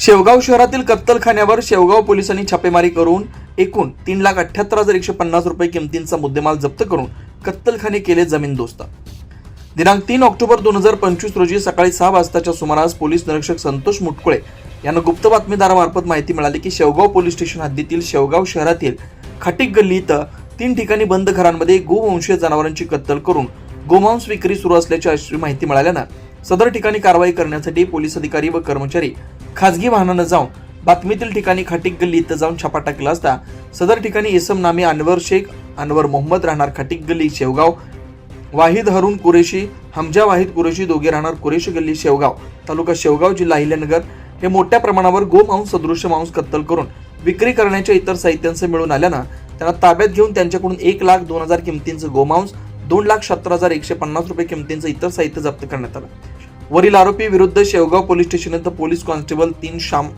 शेवगाव शहरातील कत्तलखान्यावर शेवगाव पोलिसांनी छापेमारी करून एकूण तीन लाख अठ्याहत्तर हजार एकशे पन्नास रुपये किमतींचा मुद्देमाल जप्त करून कत्तलखाने केले जमीनदोस्त दिनांक तीन ऑक्टोबर दोन हजार पंचवीस रोजी सकाळी सहा वाजताच्या सुमारास पोलीस निरीक्षक संतोष मुटकुळे यांना गुप्त बातमीदारामार्फत माहिती मिळाली की शेवगाव पोलीस स्टेशन हद्दीतील शेवगाव शहरातील खाटीक गल्ली इथं तीन ठिकाणी बंद घरांमध्ये गोवंशीय जनावरांची कत्तल करून गोमांस विक्री सुरू असल्याची अशी माहिती मिळाल्यानं सदर ठिकाणी कारवाई करण्यासाठी पोलीस अधिकारी व कर्मचारी खाजगी वाहनानं जाऊन बातमीतील ठिकाणी खाटीक गल्ली इथं जाऊन छापा टाकला असता सदर ठिकाणी इसम नामे अनवर शेख अनवर मोहम्मद राहणार खाटीक गल्ली शेवगाव. वाहिद हरून कुरेशी हमजा वाहिद कुरेशी दोघे राहणार कुरेशी गल्ली शेवगाव तालुका शेवगाव जिल्हा अहिल्यानगर. हे मोठ्या प्रमाणावर गोमांस सदृश्य मांस कत्तल करून विक्री करण्याच्या इतर साहित्यांचे मिळून आल्यानं त्यांना ताब्यात घेऊन त्यांच्याकडून एक लाख दोन हजार किमतींचं गोमांस दोन लाख सत्तर हजार एकशे पन्नास रुपये किमतींचं इतर साहित्य जप्त करण्यात आलं. वरील आरोपी विरुद्ध शेवगाव पोलीस स्टेशन इथं पोलीस कॉन्स्टेबल तीन श्याम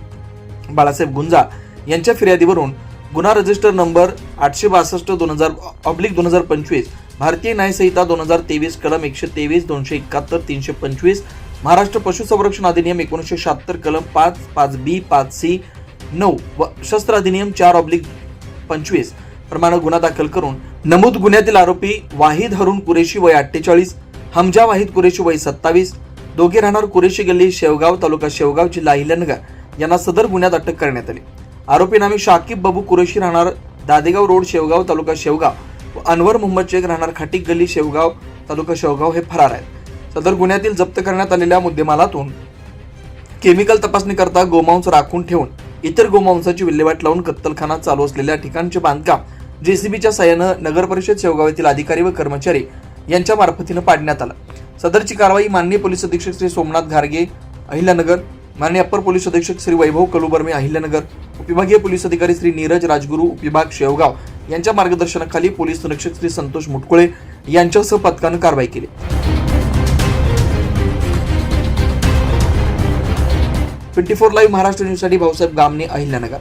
बाळासाहेब गुंजा यांच्या फिर्यादीवरून गुन्हा रजिस्टर नंबर आठशे बासष्ट दोन हजार ऑब्लिक दोन हजार पंचवीस भारतीय न्यायसंहिता दोन हजार तेवीस कलम एकशे तेवीस दोनशे एकाहत्तर तीनशे पंचवीस महाराष्ट्र पशुसंरक्षण अधिनियम एकोणीसशे शहात्तर कलम पाच पाच बी पाच सी नऊ व शस्त्र अधिनियम चार ऑब्लिक पंचवीस प्रमाणे गुन्हा दाखल करून नमूद गुन्ह्यातील आरोपी वाहिद हरून कुरेशी वय अठ्ठेचाळीस हमजा वाहिद कुरेशी वय सत्तावीस दोघे राहणार कुरेशी गल्ली शेवगाव तालुका शेवगाव जिल्हा अहिल्यानगर. यांना सदर गुन्ह्यात अटक करण्यात आली. आरोपी नामे शाकिब बाबू कुरेशी राहणार दादेगाव रोड शेवगाव तालुका शेवगाव व अनवर मोहम्मद शेख राहणार खाटीक गल्ली शेवगाव तालुका शेवगाव हे फरार आहेत. सदर गुन्ह्यातील जप्त करण्यात आलेल्या मुद्देमालातून केमिकल तपासणी करता गोमांस राखून ठेवून इतर गोमांसाची विल्हेवाट लावून कत्तलखाना चालू असलेल्या ठिकाणचे बांधकाम जेसीबीच्या सहाय्यानं नगर परिषद शेवगाव येथील अधिकारी व कर्मचारी यांच्या मार्फतीनं पाडण्यात आलं. सदरची कारवाई माननीय पोलीस अधीक्षक श्री सोमनाथ घारगे अहिल्यानगर माननीय अप्पर पोलीस अधीक्षक श्री वैभव कलुबर्मे अहिल्यानगर उपविभागीय पोलीस अधिकारी श्री नीरज राजगुरू उपविभाग शेवगाव यांच्या मार्गदर्शनाखाली पोलीस निरीक्षक श्री संतोष मुटकुळे यांच्यासह पथकानं कारवाई केली. ट्वेंटी फोर लाईव्ह महाराष्ट्र न्यूजसाठी भाऊसाहेब गामने अहिल्यानगर.